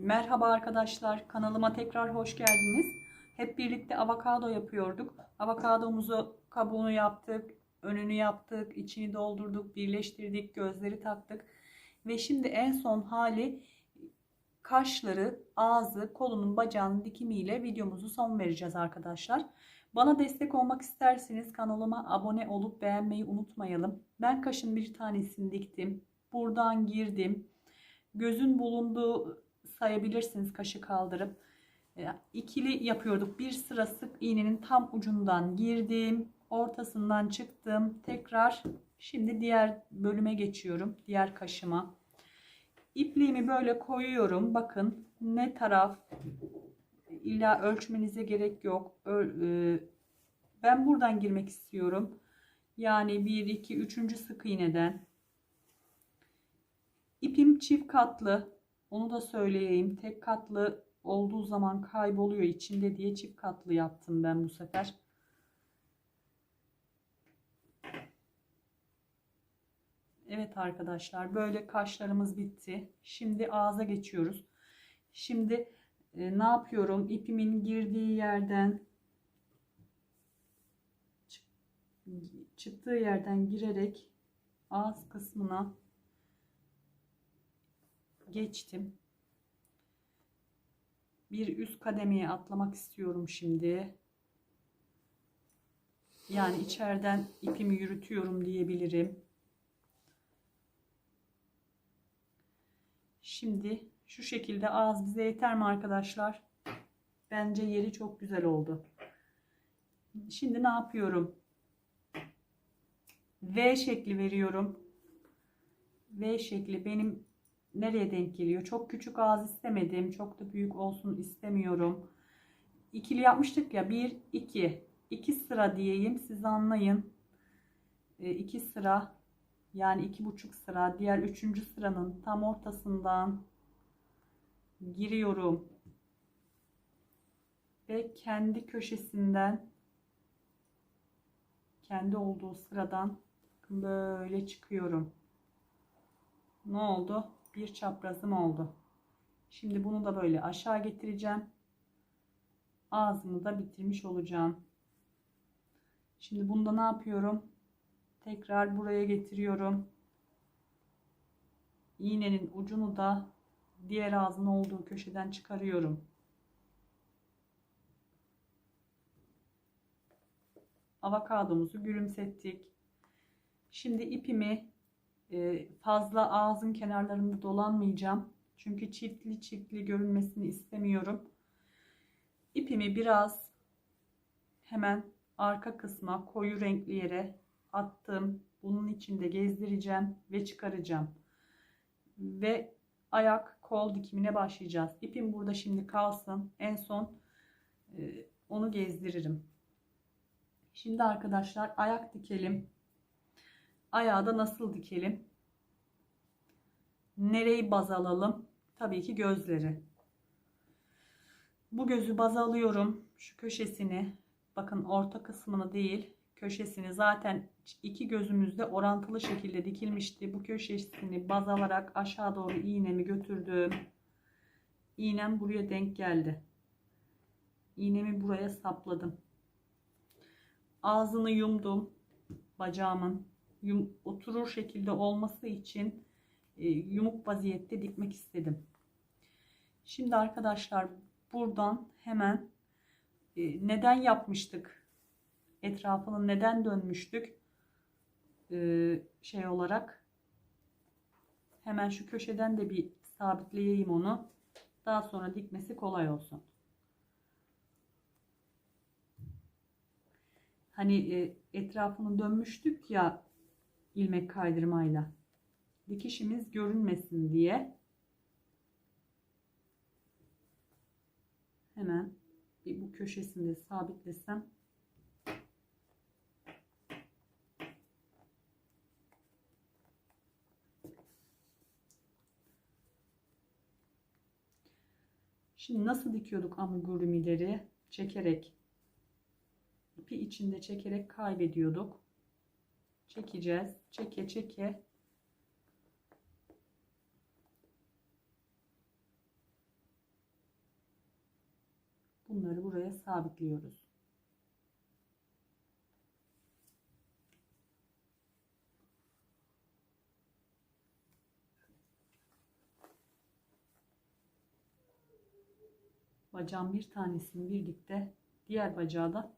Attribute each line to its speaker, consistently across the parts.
Speaker 1: Merhaba arkadaşlar, kanalıma tekrar hoş geldiniz. Hep birlikte avokado yapıyorduk. Avokadomuzu kabuğunu yaptık, önünü yaptık, içini doldurduk, birleştirdik, gözleri taktık. Ve şimdi en son hali kaşları, ağzı, kolunun, bacağının dikimiyle videomuzu son vereceğiz arkadaşlar. Bana destek olmak isterseniz kanalıma abone olup beğenmeyi unutmayalım. Ben kaşın bir tanesini diktim. Buradan girdim. Gözün bulunduğu sayabilirsiniz kaşı kaldırıp. E, ikili yapıyorduk. Bir sıra sık iğnenin tam ucundan girdim. Ortasından çıktım. Tekrar şimdi diğer bölüme geçiyorum. Diğer kaşıma. İpliğimi böyle koyuyorum. Bakın ne taraf illa ölçmenize gerek yok. E, ben buradan girmek istiyorum. Yani 1, 2, 3. sık iğneden. İpim çift katlı. Onu da söyleyeyim. Tek katlı olduğu zaman kayboluyor içinde diye çift katlı yaptım ben bu sefer. Evet arkadaşlar böyle kaşlarımız bitti. Şimdi ağza geçiyoruz. Şimdi e, ne yapıyorum? İpimin girdiği yerden çıktığı yerden girerek ağız kısmına geçtim. Bir üst kademeye atlamak istiyorum şimdi. Yani içeriden ipimi yürütüyorum diyebilirim. Şimdi şu şekilde ağız bize yeter mi arkadaşlar? Bence yeri çok güzel oldu. Şimdi ne yapıyorum? V şekli veriyorum. V şekli benim nereye denk geliyor? Çok küçük ağız istemedim. Çok da büyük olsun istemiyorum. İkili yapmıştık ya. 1, 2. 2 sıra diyeyim. Siz anlayın. 2 sıra yani iki buçuk sıra diğer üçüncü sıranın tam ortasından giriyorum. Ve kendi köşesinden kendi olduğu sıradan böyle çıkıyorum. Ne oldu? Bir çaprazım oldu. Şimdi bunu da böyle aşağı getireceğim. Ağzımı da bitirmiş olacağım. Şimdi bunda ne yapıyorum? Tekrar buraya getiriyorum. İğnenin ucunu da diğer ağzın olduğu köşeden çıkarıyorum. Avokadomuzu gülümsettik. Şimdi ipimi fazla ağzın kenarlarında dolanmayacağım. Çünkü çiftli çiftli görünmesini istemiyorum. İpimi biraz hemen arka kısma koyu renkli yere attım. Bunun içinde gezdireceğim ve çıkaracağım. Ve ayak kol dikimine başlayacağız. İpim burada şimdi kalsın. En son e, onu gezdiririm. Şimdi arkadaşlar ayak dikelim. Ayağı da nasıl dikelim? Nereyi baz alalım? Tabii ki gözleri. Bu gözü baz alıyorum. Şu köşesini. Bakın orta kısmını değil. Köşesini zaten iki gözümüzde orantılı şekilde dikilmişti. Bu köşesini baz alarak aşağı doğru iğnemi götürdüm. İğnem buraya denk geldi. İğnemi buraya sapladım. Ağzını yumdum. Bacağımın yum, oturur şekilde olması için e, yumuk vaziyette dikmek istedim. Şimdi arkadaşlar buradan hemen e, neden yapmıştık? Etrafını neden dönmüştük? E, şey olarak hemen şu köşeden de bir sabitleyeyim onu. Daha sonra dikmesi kolay olsun. Hani e, etrafını dönmüştük ya ilmek kaydırmayla. Dikişimiz görünmesin diye hemen bir bu köşesinde sabitlesem Şimdi nasıl dikiyorduk amigurimileri? Çekerek ipi içinde çekerek kaybediyorduk çekeceğiz. Çeke çeke bunları buraya sabitliyoruz. Bacağın bir tanesini birlikte diğer bacağı da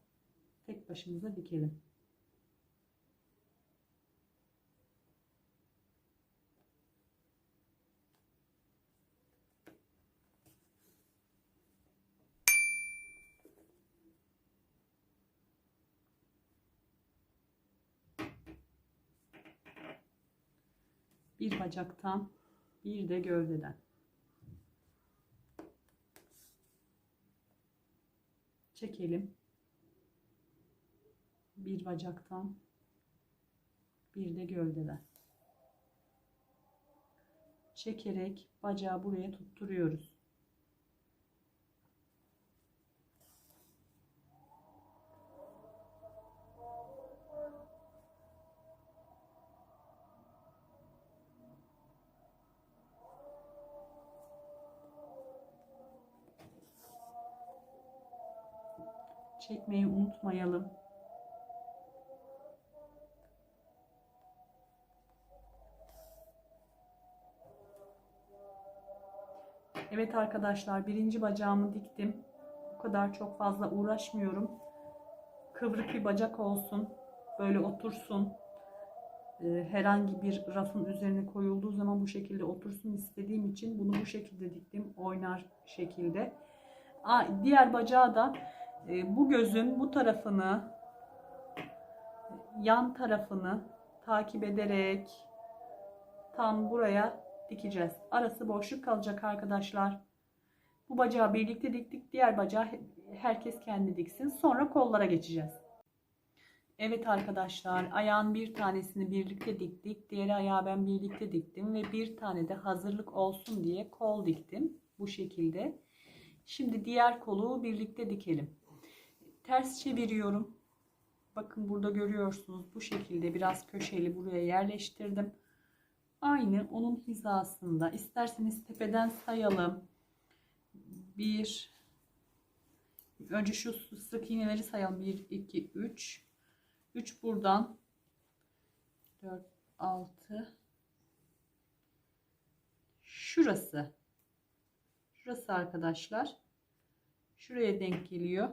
Speaker 1: tek başımıza dikelim. Bir bacaktan bir de gövdeden. Çekelim. Bir bacaktan bir de gövdeden. Çekerek bacağı buraya tutturuyoruz. Çekmeyi unutmayalım. Evet arkadaşlar birinci bacağımı diktim. Bu kadar çok fazla uğraşmıyorum. Kıvrık bir bacak olsun. Böyle otursun. Ee, herhangi bir rafın üzerine koyulduğu zaman bu şekilde otursun istediğim için bunu bu şekilde diktim. Oynar şekilde. Diğer bacağı da bu gözün bu tarafını yan tarafını takip ederek tam buraya dikeceğiz. Arası boşluk kalacak arkadaşlar. Bu bacağı birlikte diktik. Diğer bacağı herkes kendi diksin. Sonra kollara geçeceğiz. Evet arkadaşlar ayağın bir tanesini birlikte diktik. Diğer ayağı ben birlikte diktim. Ve bir tane de hazırlık olsun diye kol diktim. Bu şekilde. Şimdi diğer kolu birlikte dikelim ters çeviriyorum. Bakın burada görüyorsunuz bu şekilde biraz köşeli buraya yerleştirdim. Aynı onun hizasında. İsterseniz tepeden sayalım. Bir önce şu sık iğneleri sayalım. 1 2 3 3 buradan 4 6 şurası şurası arkadaşlar şuraya denk geliyor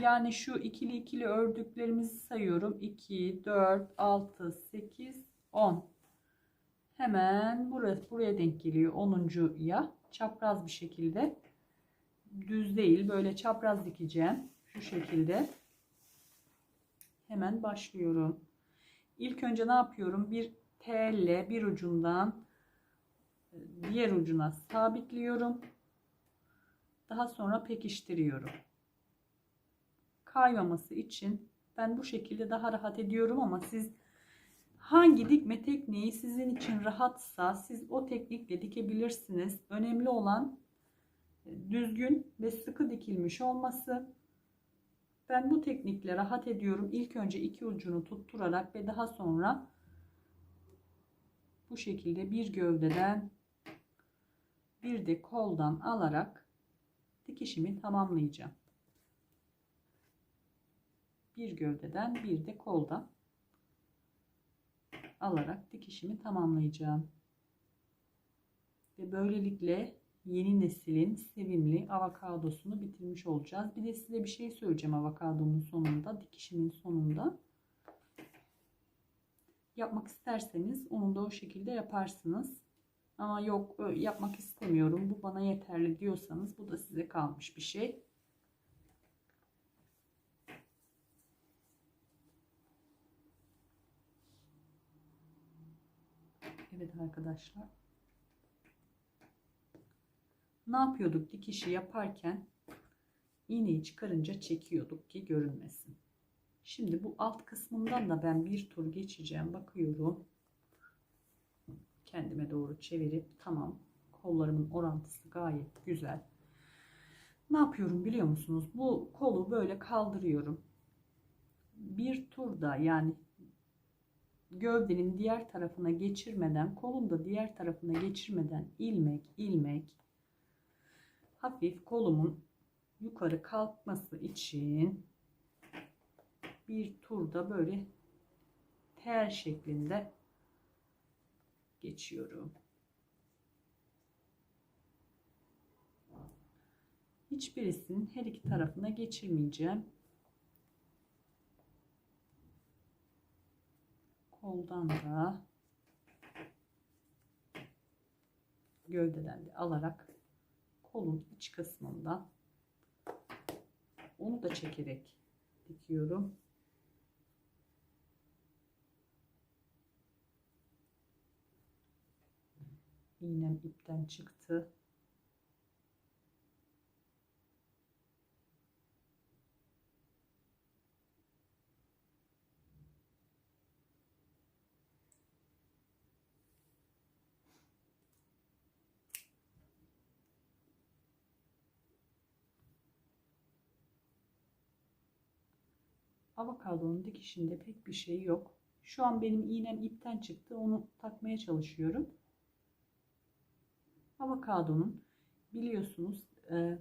Speaker 1: yani şu ikili ikili ördüklerimizi sayıyorum. 2, 4, 6, 8, 10. Hemen burası, buraya denk geliyor 10.ya. Çapraz bir şekilde. Düz değil. Böyle çapraz dikeceğim. Şu şekilde. Hemen başlıyorum. İlk önce ne yapıyorum? Bir telle bir ucundan diğer ucuna sabitliyorum. Daha sonra pekiştiriyorum kaymaması için ben bu şekilde daha rahat ediyorum ama siz hangi dikme tekniği sizin için rahatsa siz o teknikle dikebilirsiniz. Önemli olan e, düzgün ve sıkı dikilmiş olması. Ben bu teknikle rahat ediyorum. İlk önce iki ucunu tutturarak ve daha sonra bu şekilde bir gövdeden bir de koldan alarak dikişimi tamamlayacağım bir gövdeden bir de koldan alarak dikişimi tamamlayacağım. Ve böylelikle yeni neslin sevimli avokadosunu bitirmiş olacağız. Bir de size bir şey söyleyeceğim avokadomun sonunda, dikişimin sonunda. Yapmak isterseniz onu da o şekilde yaparsınız. Ama yok yapmak istemiyorum bu bana yeterli diyorsanız bu da size kalmış bir şey. Evet arkadaşlar. Ne yapıyorduk dikişi yaparken iğneyi çıkarınca çekiyorduk ki görünmesin. Şimdi bu alt kısmından da ben bir tur geçeceğim. Bakıyorum. Kendime doğru çevirip tamam. Kollarımın orantısı gayet güzel. Ne yapıyorum biliyor musunuz? Bu kolu böyle kaldırıyorum. Bir turda yani gövdenin diğer tarafına geçirmeden, kolun da diğer tarafına geçirmeden ilmek ilmek hafif kolumun yukarı kalkması için bir turda böyle tel şeklinde geçiyorum. Hiçbirisinin her iki tarafına geçirmeyeceğim. Koldan da gövdeden de alarak kolun iç kısmından onu da çekerek dikiyorum. İğnem ipten çıktı. Avokadonun dikişinde pek bir şey yok. Şu an benim iğnem ipten çıktı. Onu takmaya çalışıyorum. Avokadonun biliyorsunuz e,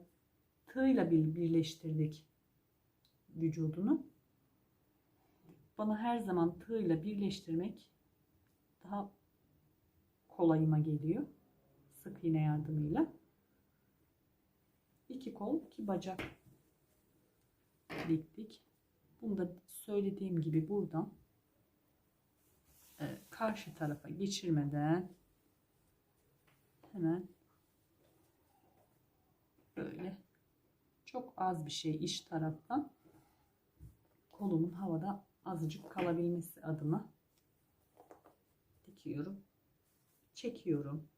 Speaker 1: tığla bir birleştirdik vücudunu. Bana her zaman tığla birleştirmek daha kolayıma geliyor. Sık iğne yardımıyla. İki kol, iki bacak diktik. Bunu da söylediğim gibi buradan e, karşı tarafa geçirmeden hemen böyle çok az bir şey iç taraftan kolumun havada azıcık kalabilmesi adına dikiyorum. Çekiyorum.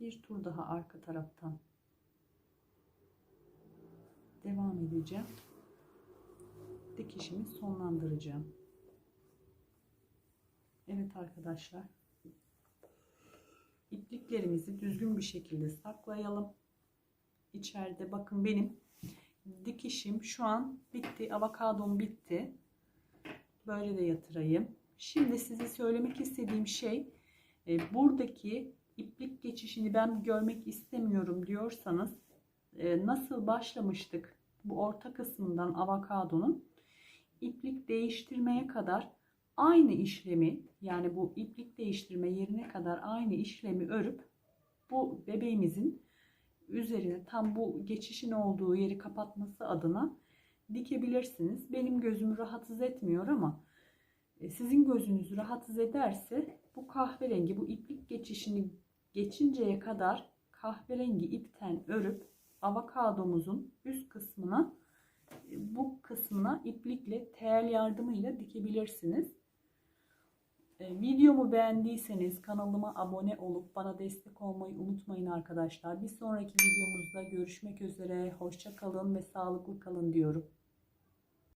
Speaker 1: Bir tur daha arka taraftan devam edeceğim. Dikişimi sonlandıracağım. Evet arkadaşlar. İpliklerimizi düzgün bir şekilde saklayalım. İçeride bakın benim dikişim şu an bitti. Avokadom bitti. Böyle de yatırayım. Şimdi size söylemek istediğim şey e, buradaki iplik geçişini ben görmek istemiyorum diyorsanız e, nasıl başlamıştık bu orta kısmından avokadonun iplik değiştirmeye kadar aynı işlemi yani bu iplik değiştirme yerine kadar aynı işlemi örüp bu bebeğimizin üzerine tam bu geçişin olduğu yeri kapatması adına dikebilirsiniz. Benim gözümü rahatsız etmiyor ama e, sizin gözünüzü rahatsız ederse bu kahverengi bu iplik geçişini geçinceye kadar kahverengi ipten örüp avokadomuzun üst kısmına bu kısmına iplikle tel yardımıyla dikebilirsiniz. E, videomu beğendiyseniz kanalıma abone olup bana destek olmayı unutmayın arkadaşlar. Bir sonraki videomuzda görüşmek üzere. Hoşça kalın ve sağlıklı kalın diyorum.